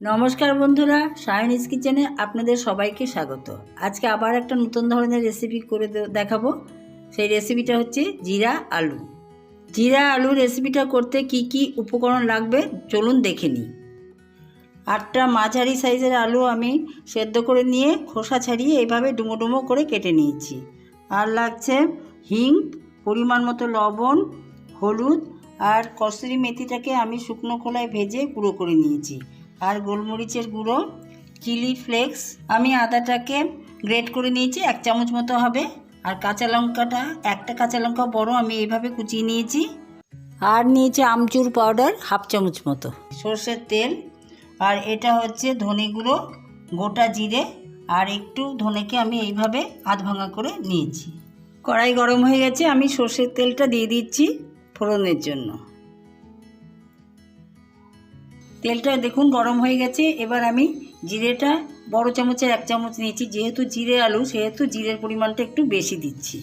নমস্কার বন্ধুরা সায়নিস কিচেনে আপনাদের সবাইকে স্বাগত। আজকে আবার একটা নতুন ধরনের রেসিপি করে দেখাবো। সেই রেসিপিটা হচ্ছে জিরা আলু। জিরা আলু রেসিপিটা করতে কি কি উপকরণ লাগবে চলুন দেখে নিই। আটটা মাঝারি সাইজের আলু আমি সেদ্ধ করে নিয়ে খোসা ছাড়িয়ে এইভাবে ডুমো ডুমো করে কেটে নিয়েছি। আর লাগছে হিং, পরিমাণ মতো লবণ, হলুদ আর কসুরি মেথিটাকে আমি শুকনো খোলায় ভেজে গুঁড়ো করে নিয়েছি। আর গোলমরিচের গুঁড়ো, চিলি ফ্লেক্স। আমি আদাটাকে গ্রেট করে নিয়েছি, এক চামচ মতো হবে। আর কাঁচা লঙ্কাটা, একটা কাঁচা লঙ্কা বড়, আমি এইভাবে কুচিয়ে নিয়েছি। আর নিয়েছি আমচুর পাউডার, হাফ চামচ মতো। সর্ষের তেল, আর এটা হচ্ছে ধনে গুঁড়ো, গোটা জিরে, আর একটু ধনেকে আমি এইভাবে আধ ভাঙা করে নিয়েছি। কড়াই গরম হয়ে গেছে, আমি সর্ষের তেলটা দিয়ে দিচ্ছি ফোড়নের জন্য। তেলটা দেখুন গরম হয়ে গেছে। এবার আমি জিরেটা বড় চামচের এক চামচ নিয়েছি। যেহেতু জিরে আলু, সেহেতু জিরের পরিমাণটা একটু বেশি দিচ্ছি।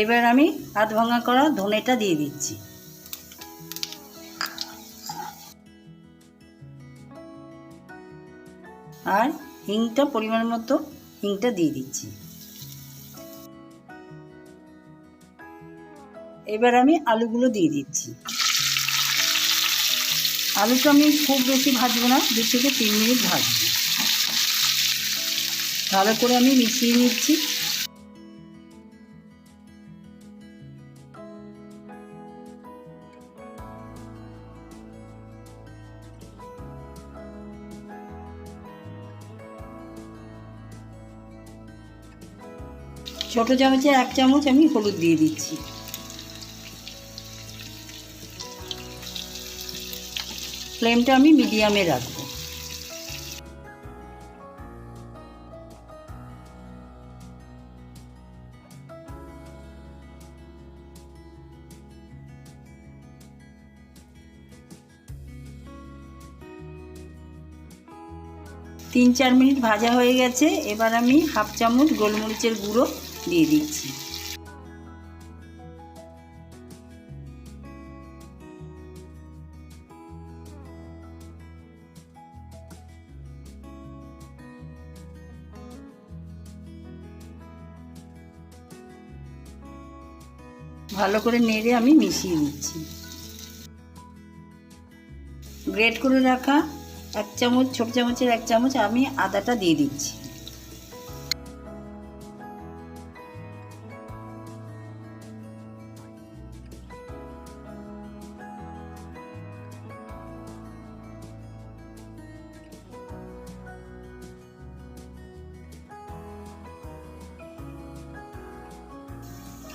এবার আমি হাত ভাঙা করা ধনেটা দিয়ে দিচ্ছি। আর হিংটা পরিমাণ মতো হিংটা দিয়ে দিচ্ছি। এবার আমি আলুগুলো দিয়ে দিচ্ছি। আলুটা আমি খুব বেশি ভাজবো না, দু থেকে তিন মিনিট ভাজবো। ভালো করে আমি মিশিয়ে নিচ্ছি। ছোট চামচে এক চামচ আমি হলুদ দিয়ে দিচ্ছি। ফ্লেমটা আমি মিডিয়ামে রাখব। তিন চার মিনিট ভাজা হয়ে গেছে, এবার আমি হাফ চামচ গোলমরিচের গুঁড়ো দিয়ে দিচ্ছি। ভালো করে নেড়ে আমি মিশিয়ে নিচ্ছি। গ্রেট করে রাখা এক চামচ, ছোট চামচের এক চামচ আমি আদাটা দিয়ে দিচ্ছি।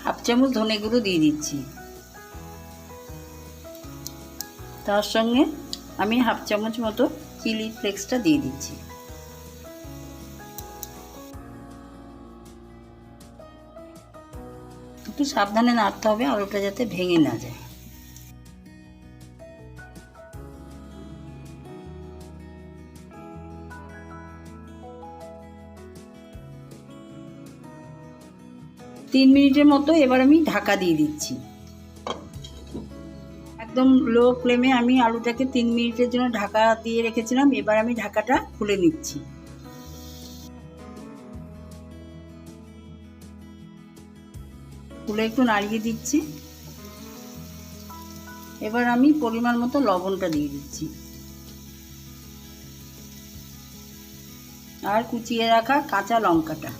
হাফ চামচ ধনে গুঁড়ো দিয়ে দিচ্ছি। তার সঙ্গে আমি হাফ চামচ মতো চিলি ফ্লেক্সটা দিয়ে দিচ্ছি। একটু সাবধানে নাড়তে হবে আলুটা যাতে ভেঙে না যায়। তিন মিনিটের মতো এবার আমি ঢাকা দিয়ে দিচ্ছি। একদম লো ফ্লেমে আমি আলুটাকে তিন মিনিটের জন্য ঢাকা দিয়ে রেখেছিলাম, এবার আমি ঢাকাটা খুলে নিচ্ছি। খুলে একটু নাড়িয়ে দিচ্ছি। এবার আমি পরিমাণ মতো লবণটা দিয়ে দিচ্ছি। আর কুচিয়ে রাখা কাঁচা লঙ্কাটা।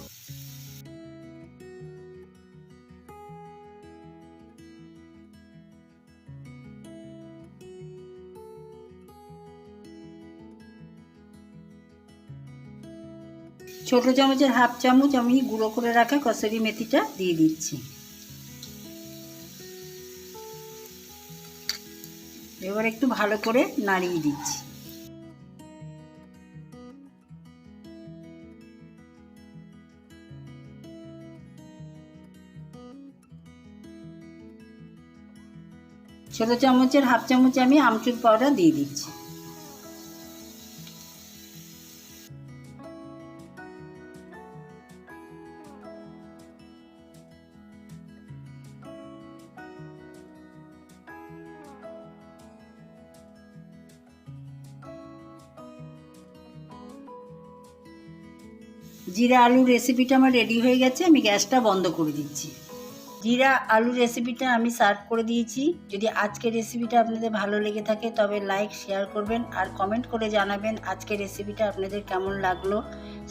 ছোট চামচের হাফ চামচ আমি গুঁড়ো করে রাখা কসুরি মেথিটা দিয়ে দিচ্ছি। এবার একটু ভালো করে নাড়িয়ে দিচ্ছি। ছোট চামচের হাফ চামচ আমি আমচুর পাউডার দিয়ে দিচ্ছি। জিরা আলুর রেসিপিটা আমার রেডি হয়ে গেছে, আমি গ্যাসটা বন্ধ করে দিচ্ছি। জিরা আলু রেসিপিটা আমি সার্ভ করে দিয়েছি। যদি আজকের রেসিপিটা আপনাদের ভালো লেগে থাকে, তবে লাইক শেয়ার করবেন আর কমেন্ট করে জানাবেন আজকের রেসিপিটা আপনাদের কেমন লাগল।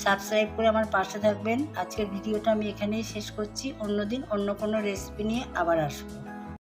সাবস্ক্রাইব করে আমার পাশে থাকবেন। আজকের ভিডিওটা আমি এখানেই শেষ করছি। অন্যদিন অন্য কোনো রেসিপি নিয়ে আবার আসব।